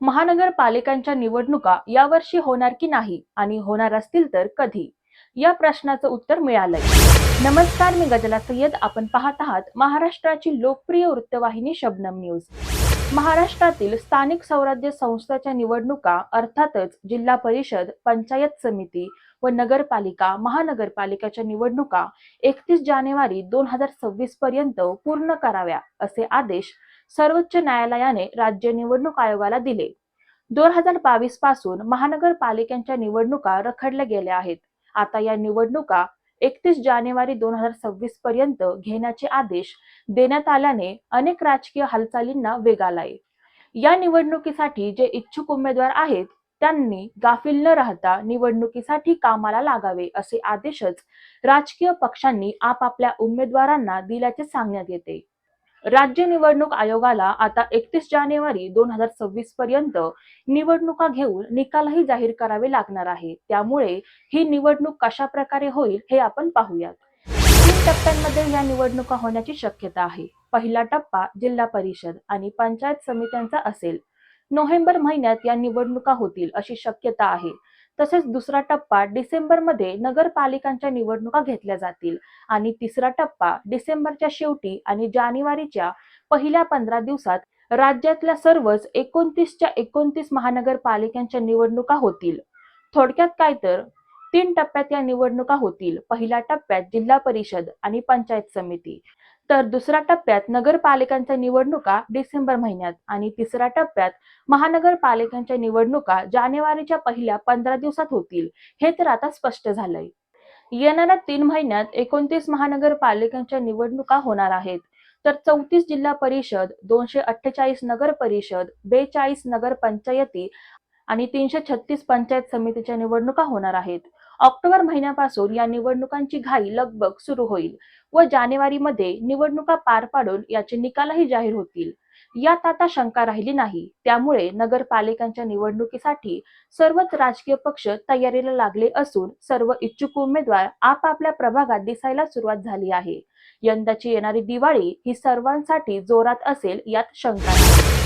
महानगरपालिकांच्या निवडणुका यावर्षी होणार की नाही आणि होणार असतील तर कधी? या प्रश्नाचं उत्तर मिळालंय. नमस्कार मी गजला सय्यद. आपण पाहत आहात महाराष्ट्राची लोकप्रिय वृत्तवाहिनी शबनम न्यूज. महाराष्ट्रातील स्थानिक स्वराज्य संस्थाच्या निवडणुका अर्थातच जिल्हा परिषद पंचायत समिती व नगरपालिका महानगरपालिकाच्या निवडणुका एकतीस जानेवारी दोन हजार सव्वीस पर्यंत पूर्ण कराव्या असे आदेश सर्वोच्च न्यायालयाने राज्य निवडणूक आयोगाला दिले. दोन हजार बावीसपासून महानगरपालिकांच्या निवडणुका रखडल्या गेल्या आहेत. आता या निवडणुका एकतीस जानेवारी दोन हजार सव्वीस पर्यंत घेण्याचे आदेश देण्यात आल्याने अनेक राजकीय हालचालींना वेग आलाय. या निवडणुकीसाठी जे इच्छुक उमेदवार आहेत त्यांनी गाफील न राहता निवडणुकीसाठी कामाला लागावे असे आदेशच राजकीय पक्षांनी आपापल्या उमेदवारांना दिल्याचे सांगण्यात येते. राज्य निवडणूक आयोगाला आता एकतीस जानेवारी दोन हजार सव्वीस पर्यंत निवडणुका घेऊन निकालही जाहीर करावे लागणार आहे. त्यामुळे ही निवडणूक कशा प्रकारे होईल हे आपण पाहूयात. तीन टप्प्यांमध्ये या निवडणुका होण्याची शक्यता आहे. पहिला टप्पा जिल्हा परिषद आणि पंचायत समित्यांचा असेल. नोव्हेंबर महिन्यात या निवडणुका होतील अशी शक्यता आहे. तसेच दुसरा टप्पा डिसेंबरमध्ये नगरपालिकांच्या निवडणुका घेतल्या जातील. आणि तिसरा टप्पा डिसेंबरच्या शेवटी आणि जानेवारीच्या पहिल्या पंधरा दिवसात राज्यातल्या सर्वच एकोणतीसच्या एकोणतीस महानगरपालिकांच्या निवडणुका होतील. थोडक्यात काय तर? तीन टप्प्यात या निवडणुका होतील. पहिल्या टप्प्यात जिल्हा परिषद आणि पंचायत समिती. तर दुसऱ्या टप्प्यात नगरपालिकांच्या निवडणुका डिसेंबर महिन्यात आणि तिसऱ्या टप्प्यात महानगरपालिकांच्या निवडणुका जानेवारीच्या पहिल्या पंधरा दिवसात होतील हे तर आता स्पष्ट झालंय. येणाऱ्या तीन महिन्यात एकोणतीस महानगरपालिकांच्या निवडणुका होणार आहेत. तर चौतीस जिल्हा परिषद दोनशे अठ्ठेचाळीस नगर परिषद बेचाळीस नगर पंचायती आणि तीनशे छत्तीस पंचायत समितीच्या निवडणुका होणार आहेत. ऑक्टोबर महिन्यापासून या निवडणुकांची घाई लगबग सुरू होईल व जानेवारीमध्ये निवडणुका पार पाडून याचे निकालही जाहीर होतील. यात आता शंका राहिली नाही. त्यामुळे नगरपालिकांच्या निवडणुकीसाठी सर्वच राजकीय पक्ष तयारीला लागले असून सर्व इच्छुक उमेदवार आपापल्या प्रभागात दिसायला सुरुवात झाली आहे. यंदाची येणारी दिवाळी ही सर्वांसाठी जोरात असेल यात शंका नाही.